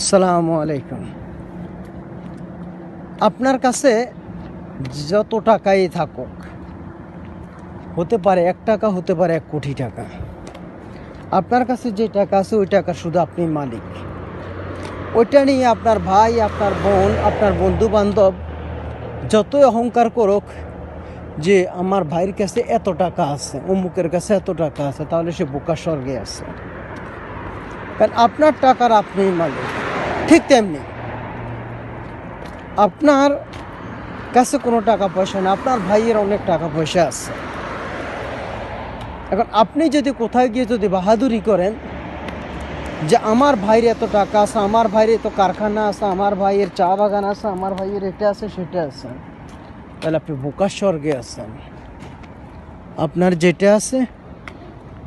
আসসালামু আলাইকুম। আপনার কাছে যত টাকাই থাকুক, হতে পারে এক টাকা, হতে পারে এক কোটি টাকা, আপনার কাছে যে টাকা আছে ওই টাকা শুধু আপনি মালিক। ওইটা নিয়ে আপনার ভাই, আপনার বোন, আপনার বন্ধু বান্ধব যতই অহংকার করুক যে আমার ভাইয়ের কাছে এত টাকা আছে, অমুকের কাছে এত টাকা আছে, তাহলে সে বোকা স্বর্গে আছে। কারণ আপনার টাকার আপনি মালিক। ঠিক তেমনি। আপনার কাছে কোনো টাকা পয়সা না আপনার ভাইয়ের অনেক টাকা পয়সা আছে। এখন আপনি যদি কোথায় গিয়ে যদি বাহাদুরি করেন যে আমার ভাইয়ের এত টাকা আছে, আমার ভাইয়ের এত কারখানা আছে, আমার ভাইয়ের চা বাগান আছে, আমার ভাইয়ের এটা আছে, সেটা আছে, তাহলে আপনি বোকার স্বর্গে আছেন। আপনার যেটা আছে,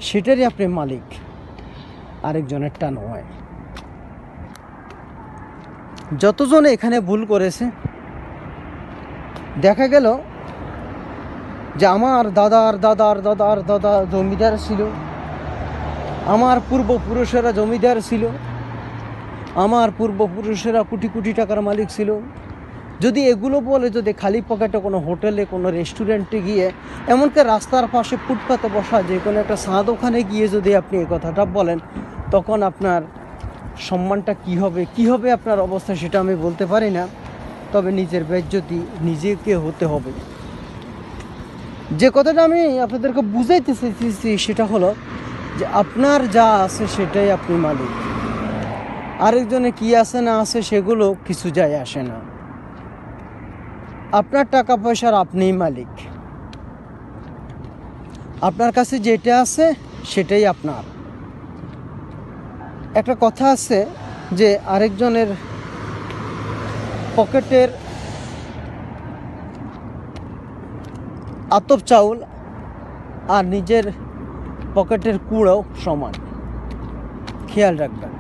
সেটারই আপনি মালিক। আরেকজনেরটা নয়। যতজন এখানে ভুল করেছে, দেখা গেল যে আমার দাদার দাদার দাদার দাদা জমিদার ছিল, আমার পূর্বপুরুষেরা জমিদার ছিল, আমার পূর্বপুরুষেরা কোটি কোটি টাকার মালিক ছিল। যদি এগুলো বলে যদি খালি পকেটে কোনো হোটেলে, কোনো রেস্টুরেন্টে গিয়ে, এমনকি রাস্তার পাশে ফুটপাতে বসা যে কোনো একটা সাদ ওখানে গিয়ে যদি আপনি এই কথাটা বলেন, তখন আপনার সম্মানটা কি হবে কি হবে আপনার অবস্থা সেটা আমি বলতে পারি না, তবে নিজের বেজ্জতি নিজেকে হতে হবে। যে কথাটা আমি আপনাদেরকে বুঝাইতে চাইতেছি সেটা হলো যে আপনার যা আছে সেটাই আপনি মালিক। আরেকজনে কি আছে না আছে সেগুলো কিছু যায় আসে না। আপনার টাকা পয়সার আপনিই মালিক। আপনার কাছে যেটা আছে সেটাই আপনার। একটা কথা আছে যে আরেকজনের পকেটের আতপ চাউল আর নিজের পকেটের কুড়াও সমান। খেয়াল রাখবেন।